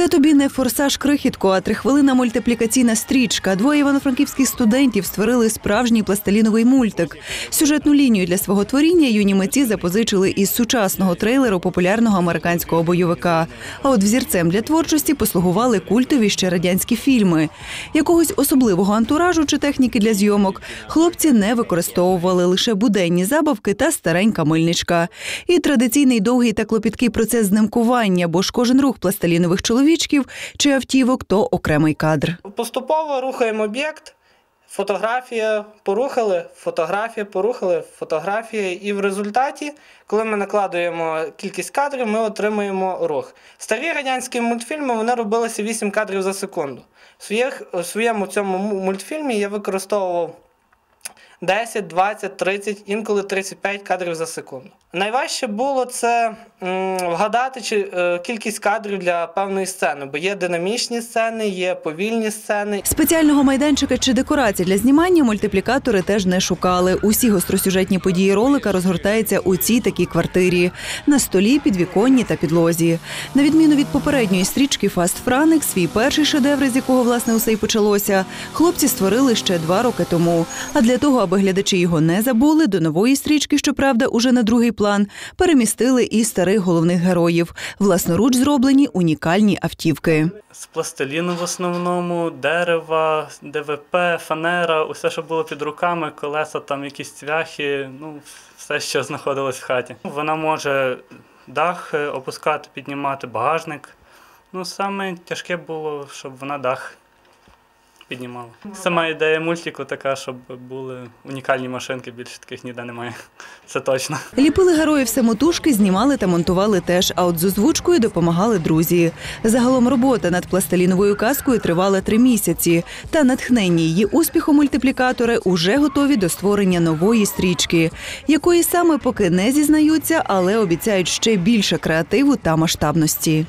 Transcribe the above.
Це тобі не форсаж крихітко, а трихвилина мультиплікаційна стрічка. Двоє івано-франківських студентів створили справжній пластиліновий мультик. Сюжетну лінію для свого творіння юні митці запозичили із сучасного трейлеру популярного американського бойовика. А от взірцем для творчості послугували культові ще радянські фільми. Якогось особливого антуражу чи техніки для зйомок хлопці не використовували лише буденні забавки та старенька мильничка. І традиційний довгий та клопіткий процес знимкування, бо ж кожен рух пластилінових чоловічків чи автівок то окремий кадр. Поступово рухаємо об'єкт, фотографія порухали, фотографія порухали, фотографія. І в результаті, коли ми накладуємо кількість кадрів, ми отримуємо рух. Старі радянські мультфільми вони робилися 8 кадрів за секунду. В, своєму цьому мультфільмі я використовував 10, 20, 30, інколи 35 кадрів за секунду. Найважче було це вгадати чи, е, кількість кадрів для певної сцени, бо є динамічні сцени, є повільні сцени. Спеціального майданчика чи декорацій для знімання мультиплікатори теж не шукали. Усі гостросюжетні події ролика розгортаються у цій такій квартирі на столі, підвіконні та підлозі. На відміну від попередньої стрічки Фаст Франик, свій перший шедевр, з якого власне усе й почалося, хлопці створили ще два роки тому. А для того, аби глядачі його не забули, до нової стрічки, щоправда, уже на другий план, перемістили і старих головних героїв. Власноруч зроблені унікальні автівки. З пластиліну в основному, дерева, ДВП, фанера, усе, що було під руками, колеса, там якісь цвяхи, ну, все, що знаходилось в хаті. Вона може дах е, опускати, піднімати, багажник. Ну, саме тяжке було, щоб вона дах піднімала. Сама ідея мультику така, щоб були унікальні машинки, більше таких ніде немає. Це точно. Ліпили героїв самотужки, знімали та монтували теж. А от з озвучкою допомагали друзі. Загалом робота над пластиліновою казкою тривала три місяці. Та натхненні її успіху мультиплікатори уже готові до створення нової стрічки, якої саме поки не зізнаються, але обіцяють ще більше креативу та масштабності.